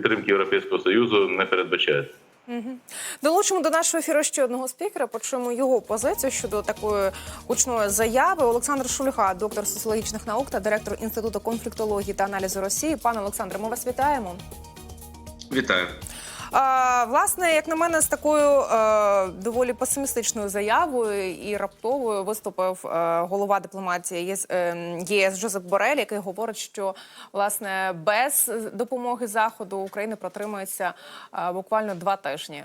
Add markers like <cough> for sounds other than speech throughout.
підтримки Європейського союзу не передбачається. Долучимо до нашого ефіру ще одного спікера. Почуємо його позицію щодо такої гучної заяви. Олександр Шульга, доктор соціологічних наук та директор інституту конфліктології та аналізу Росії. Пане Олександре, ми вас вітаємо. Вітаю. Власне, як на мене, з такою е, доволі песимістичною заявою і раптовою виступив е, голова дипломатії ЄС, е, ЄС Жозеп Борель, який говорить, що власне без допомоги заходу України протримується е, буквально два тижні.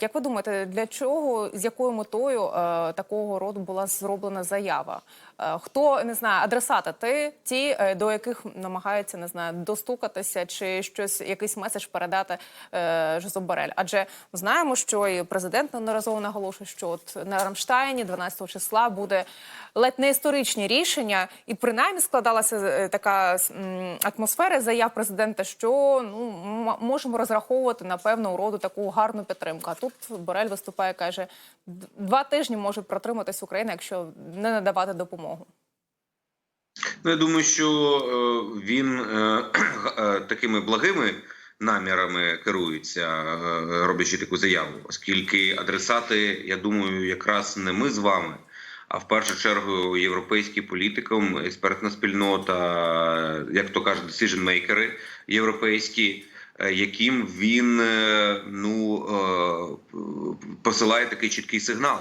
Як ви думаєте, для чого з якою метою такого роду була зроблена заява? Е, Хто не знаю, адресати ти ті, е, до яких намагається не знаю, достукатися чи щось, якийсь меседж передати е, Жозеп Борель? Адже знаємо, що і президент неодноразово наголошує, що от на Рамштайні 12 числа буде ледь не історичні рішення, і принаймні складалася е, така атмосфера заяв президента, що ну можемо розраховувати на певну роду таку гарну підтримку. А тут Борель виступає, каже, два тижні може протриматись Україна, якщо не надавати допомогу. Ну, я думаю, що е, він е, <clears throat> е, такими благими намірами керується, роблячи таку заяву, оскільки адресати, я думаю, якраз не ми з вами, а в першу чергу європейські політикум, експертна спільнота, як то кажуть, decision-мейкери європейські. Яким він ну посилає такий чіткий сигнал,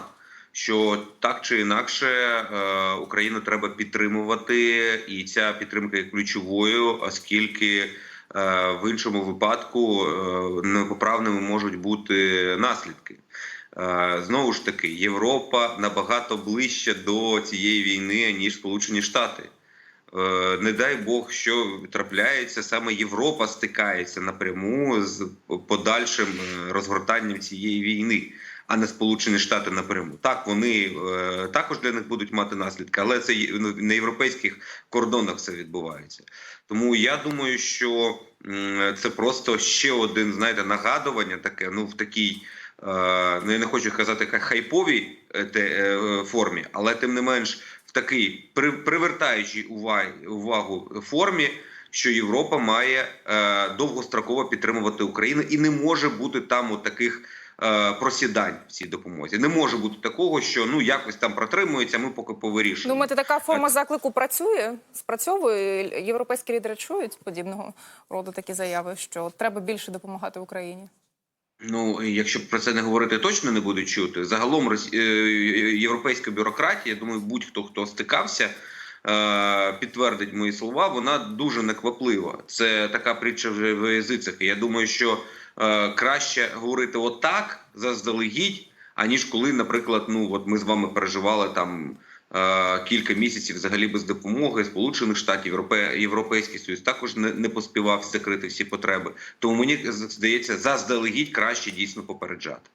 що так чи інакше е, Україну треба підтримувати, і ця підтримка є ключовою, оскільки е, в іншому випадку е, непоправними можуть бути наслідки. Знову ж таки, Європа набагато ближче до цієї війни ніж Сполучені Штати. Не дай Бог, що трапляється, саме Європа стикається напряму з подальшим розгортанням цієї війни, а не Сполучені Штати напряму. Так, вони е, також для них будуть мати наслідки, але це ну, на європейських кордонах все відбувається. Тому я думаю, що це просто ще один, знаєте, нагадування таке, ну в такій. е, Ну, я не хочу казати хайповій е, формі, але тим не менш в такій при, привертаючій увагу, формі, що Європа має довгостроково підтримувати Україну і не може бути там от таких просідань в цій допомозі. Не може бути такого, що ну якось там протримується, ми поки повирішуємо. Думаєте, така форма заклику працює? Спрацьовує? Європейські лідери чують подібного роду такі заяви, що треба більше допомагати Україні? Ну, якщо про це не говорити, точно не будуть чути. Загалом е, європейська бюрократія, я думаю, будь-хто хто стикався, е, підтвердить мої слова. Вона дуже некваплива. Це така притча вже в язицях. Я думаю, що е, краще говорити отак заздалегідь, аніж коли, наприклад, ну от ми з вами переживали там. е, Кілька місяців взагалі без допомоги Сполучених Штатів, Європе, Європейський Союз також не, поспівав закрити всі потреби. Тому мені здається, заздалегідь краще дійсно попереджати.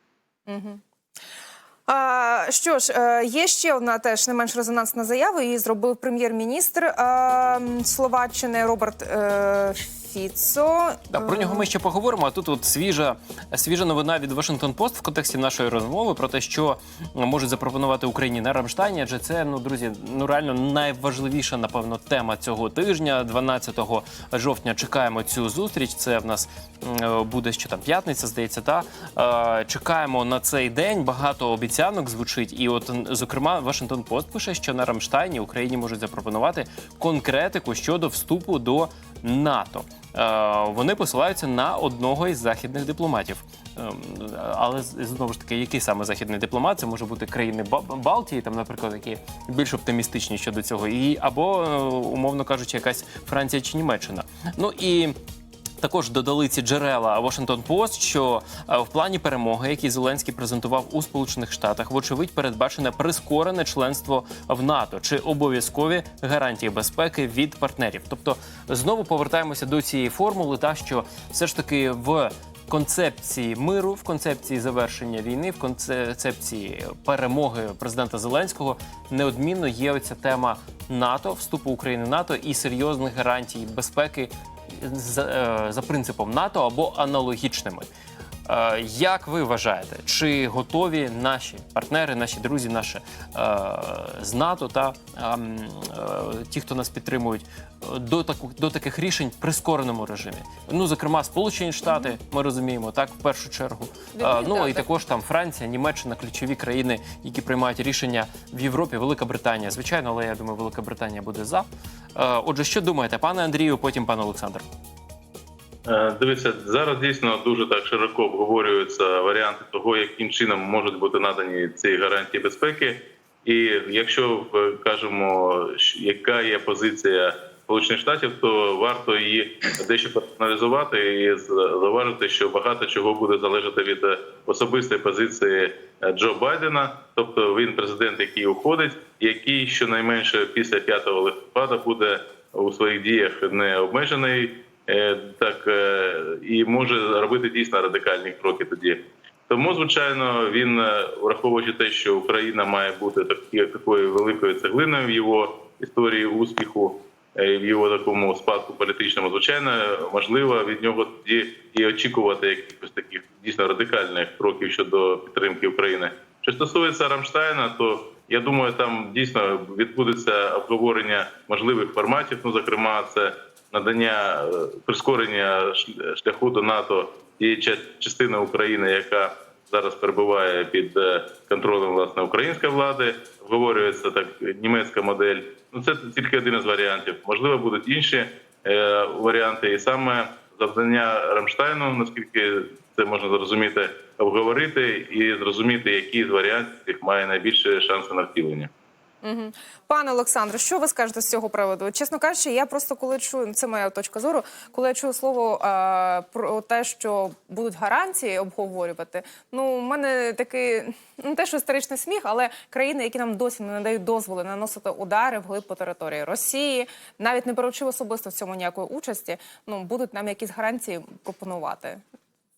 Що ж, е, є ще одна теж не менш резонансна заява. Її зробив прем'єр-міністр е, Словаччини Роберт е, Фіцо. Да, про нього ми ще поговоримо. А тут от свіжа, свіжа новина від Washington Post в контексті нашої розмови про те, що можуть запропонувати Україні на Рамштайні. Адже це, ну друзі, ну реально найважливіша, напевно, тема цього тижня. 12 жовтня чекаємо цю зустріч. Це в нас е, буде що там п'ятниця, здається, та Е, чекаємо на цей день. Багато обіцянок звучить. І от зокрема, Washington Post пише, що на Рамштайні Україні можуть запропонувати конкретику щодо вступу до НАТО. Е, Вони посилаються на одного із західних дипломатів. Ем, Але знову ж таки, який саме західний дипломат? Це може бути країни Ба- Балтії, там, наприклад, які більш оптимістичні щодо цього, і або, е, умовно кажучи, якась Франція чи Німеччина. Ну і. Також додали ці джерела Washington Post, що е, в плані перемоги, який Зеленський презентував у Сполучених Штатах, вочевидь передбачене прискорене членство в НАТО чи обов'язкові гарантії безпеки від партнерів. Тобто знову повертаємося до цієї формули, та що все ж таки в концепції миру, в концепції завершення війни, в концепції перемоги президента Зеленського неодмінно є оця тема НАТО, вступу України в НАТО і серйозних гарантій безпеки за, е, за принципом НАТО або аналогічними. Е, Як ви вважаєте, чи готові наші партнери, наші друзі, наші е, з НАТО та ем, е, ті, хто нас підтримують, до таку до таких рішень в прискореному режимі? Ну, зокрема, Сполучені Штати, ми розуміємо, так в першу чергу. Ну і також там Франція, Німеччина, ключові країни, які приймають рішення в Європі, Велика Британія. Звичайно, але я думаю, Велика Британія буде за. Отже, що думаєте, пане Андрію, потім пане Олександр? Е, Дивіться, зараз дійсно дуже так широко обговорюються варіанти того, яким чином можуть бути надані ці гарантії безпеки. І якщо е, кажемо, яка є позиція Сполучених Штатів, то варто її дещо персоналізувати і зауважити, що багато чого буде залежати від особистої позиції е, Джо Байдена, тобто він президент, який уходить, який щонайменше після 5 листопада буде у своїх діях не обмежений. Е, так е, і може робити дійсно радикальні кроки тоді. Тому, звичайно, він, е, враховуючи те, що Україна має бути такі, такою великою цеглиною в його історії успіху, в його такому спадку політичному, звичайно, можливо від нього тоді і очікувати якихось таких дійсно радикальних кроків щодо підтримки України. Що стосується Рамштайна, то я думаю, там дійсно відбудеться обговорення можливих форматів. Ну, зокрема, це надання е, прискорення шляху до НАТО і частини України, яка зараз перебуває під е, контролем власне української влади. Обговорюється так німецька модель. Ну це тільки один із варіантів. Можливо, будуть інші е, варіанти, і саме завдання Рамштайну, наскільки це можна зрозуміти, обговорити і зрозуміти, який з варіантів має найбільше шанси на втілення. Угу. Пане Олександре, що ви скажете з цього приводу? Чесно кажучи, я просто коли чую, це моя точка зору, коли я чую слово е, про те, що будуть гарантії обговорювати. Ну, у мене такий не те, що історичний сміх, але країни, які нам досі не надають дозволи наносити удари вглиб по території Росії, навіть не беручи особисто в цьому ніякої участі, ну будуть нам якісь гарантії пропонувати.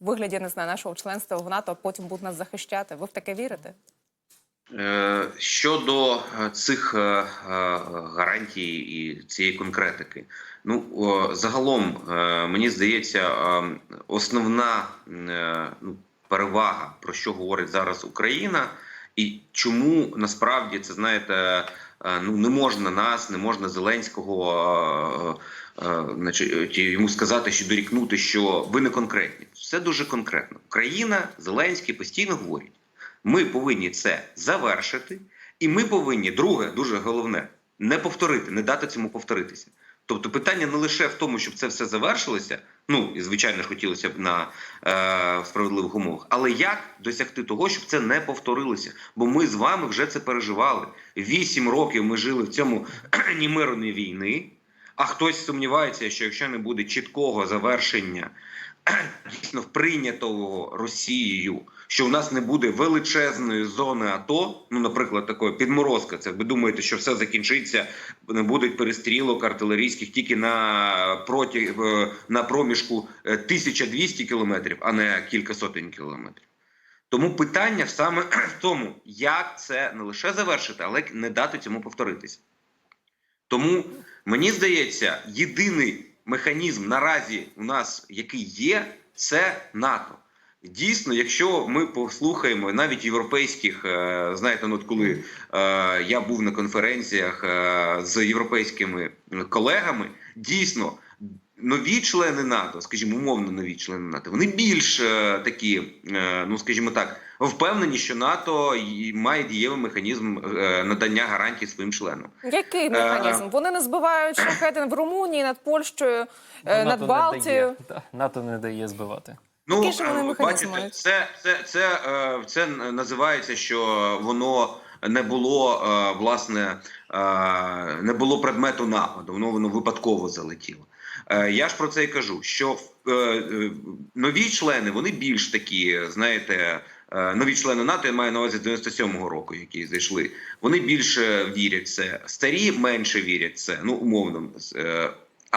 Вигляді не знаю нашого членства в НАТО, а потім будуть нас захищати. Ви в таке вірите? Е, Щодо е, цих е, гарантій і цієї конкретики, ну загалом мені здається, основна ну, перевага, про що говорить зараз Україна, і чому насправді це знаєте, ну не можна нас, не можна Зеленського, значить, йому сказати, що дорікнути, що ви не конкретні. Все дуже конкретно. Україна, Зеленський постійно говорять. Ми повинні це завершити, і ми повинні, друге, дуже головне, не повторити, не дати цьому повторитися. Тобто питання не лише в тому, щоб це все завершилося. Ну і звичайно ж хотілося б на е, справедливих умовах, але як досягти того, щоб це не повторилося? Бо ми з вами вже це переживали. Вісім років ми жили в цьому <clears throat> ні миру, війни. А хтось сумнівається, що якщо не буде чіткого завершення дійсно прийнятого Росією, що у нас не буде величезної зони АТО, ну, наприклад, такої підморозка. Це ви думаєте, що все закінчиться, не будуть перестрілок артилерійських тільки на проті е, на проміжку е, 1200 кілометрів, а не кілька сотень кілометрів. Тому питання саме <clears throat> в тому, як це не лише завершити, але й не дати цьому повторитися. Тому мені здається, єдиний механізм наразі у нас, який є, це НАТО. Дійсно, якщо ми послухаємо навіть європейських, е, знаєте, ну от коли е, я був на конференціях е, з європейськими колегами, дійсно нові члени НАТО, скажімо, умовно нові члени НАТО, вони більш е, такі, е, ну скажімо так, впевнені, що НАТО й- має дієвий механізм е, надання гарантій своїм членам. Який механізм? Вони не збивають шахеди в Румунії над Польщею, е, над не Балтією. дає, НАТО не дає збивати. Ну, Який ж вони бачите, мають? це, це, це, е, це називається, що воно не було е, власне е, не було предмету нападу, воно воно випадково залетіло. Е, Я ж про це і кажу, що нові члени вони більш такі, знаєте. Нові члени НАТО я маю на увазі 97-го року, які зайшли. Вони більше вірять в це. Старі менше вірять в це. Ну умовно.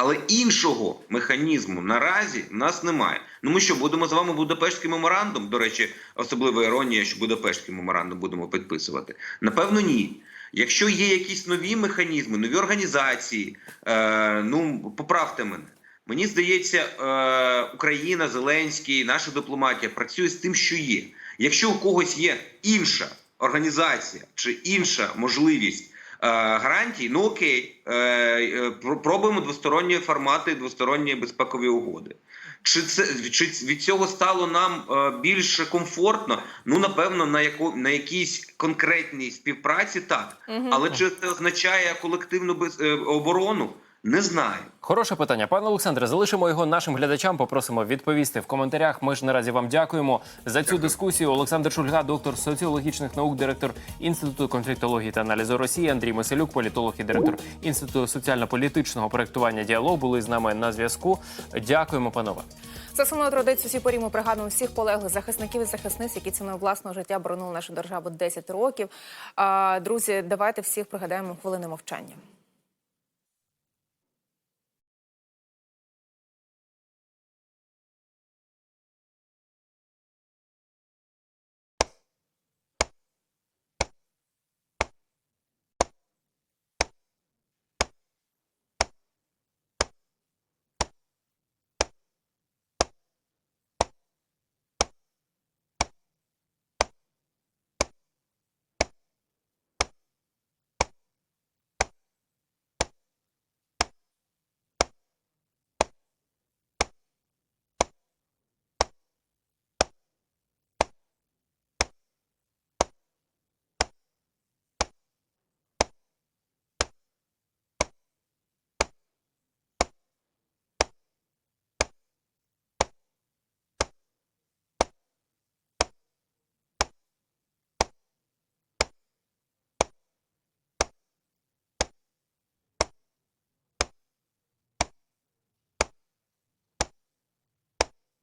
Але іншого механізму наразі в нас немає. Ну ми що будемо з вами Будапештський меморандум? До речі, особлива іронія, що Будапештський меморандум будемо підписувати. Напевно, ні. Якщо є якісь нові механізми, нові організації, е, ну поправте мене. Мені здається, е, Україна, Зеленський, наша дипломатія працює з тим, що є. Якщо у когось є інша організація чи інша можливість гарантій, ну окей, е, е, пробуємо двосторонні формати, двосторонні безпекові угоди. Чи це чи від цього стало нам е, більш комфортно? Ну напевно, на яку на якійсь конкретній співпраці так, але чи це означає колективну без е, оборону? Не знаю. Хороше питання, пане Олександре. Залишимо його нашим глядачам. Попросимо відповісти в коментарях. Ми ж наразі вам дякуємо за цю дискусію. Олександр Шульга, доктор соціологічних наук, директор інституту конфліктології та аналізу Росії. Андрій Меселюк, політолог і директор інституту соціально-політичного проектування діалог. Були з нами на зв'язку. Дякуємо, панове. За самою традицією цій порі ми пригадуємо всіх полеглих захисників і захисниць, які ціною власного життя боронили нашу державу 10 років. А, Друзі, давайте всіх пригадаємо хвилини мовчання.